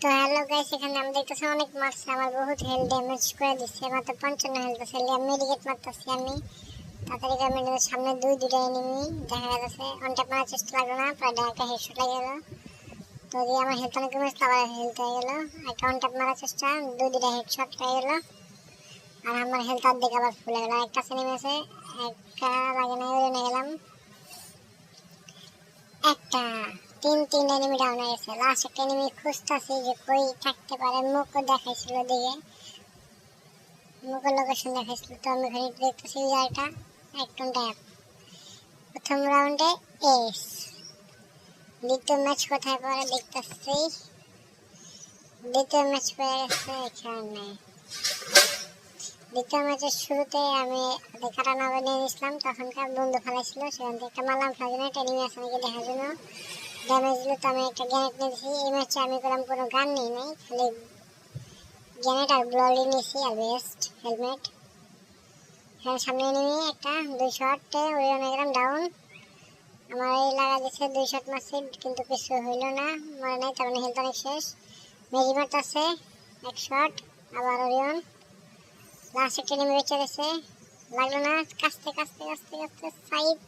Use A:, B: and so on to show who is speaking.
A: তো hello guys এখানে আমি দেখতেছি অনেক মারছে আমার বহুত হেলথ ড্যামেজ করে দিচ্ছে। মাত্র পঞ্চান্ন হেলথ আছে মেডিকেট মারতেছি আমি। তাড়াতাড়ি করে সামনে দুই, দুইটা এনিমি দেখা যাচ্ছে অনট্যাপ মারার চেষ্টা লাগল না, প্রায় একটা হেডশট লেগে গেল। তো দিয়ে আমার হেলথ অনেক কমে আবার হেলথ হয়ে গেল। একটা অনট্যাপ মারার চেষ্টা, দুই, দুইটা হেডশট হয়ে গেল। আর আমার হেলথ অর্ধেক আবার ফুলে গেল। একটা সিনেমা আছে, একটা লাগে না গেলাম। একটা। তিন তিন এনিমি ডাউন হয়ে গেছে। লাস্ট একটা এনিমি খুঁজতেছি যে কই থাকতে পারে। মুখও দেখাইছিল দিকে মুখের লোকেশন দেখাইছিল তো আমি একটু দেখতেছি জায়গাটা। একটু ট্যাপ প্রথম রাউন্ডে এস দ্বিতীয় ম্যাচ কোথায় পরে দেখতেছি। দ্বিতীয় ম্যাচ পেয়ে গেছে এখানে। দ্বিতীয় ম্যাচের শুরুতে আমি কাটানা নিয়ে নিয়েছিলাম। তখনকার বন্ধু ফেলাইছিল সেখান থেকে একটা মারলাম ফেলার একটা এনিমি আছে নাকি দেখার জন্য। ড্যামেজ দিল তো আমি একটা গ্যানেট নিয়েছি এই ম্যাচে আমি করলাম কোনো গান নিই নাই, খালি গ্যানেট আর ব্লডি নিয়েছি, আর বেস্ট হেলমেট এখানে সামনে নিয়ে একটা, দুই শটে ওই অনেক গ্রাম ডাউন আমার এই লাগা দিচ্ছে দুই শট মারছি কিন্তু কিছু হইল না, মরে নাই, তার মানে হেলথ অনেক শেষ। মেজিমার্ট আছে এক শট আবার ওরিয়ন লাস্ট একটা নেমে বেঁচে গেছে। লাগল না কাছতে কাছতে কাছতে কাছতে সাইড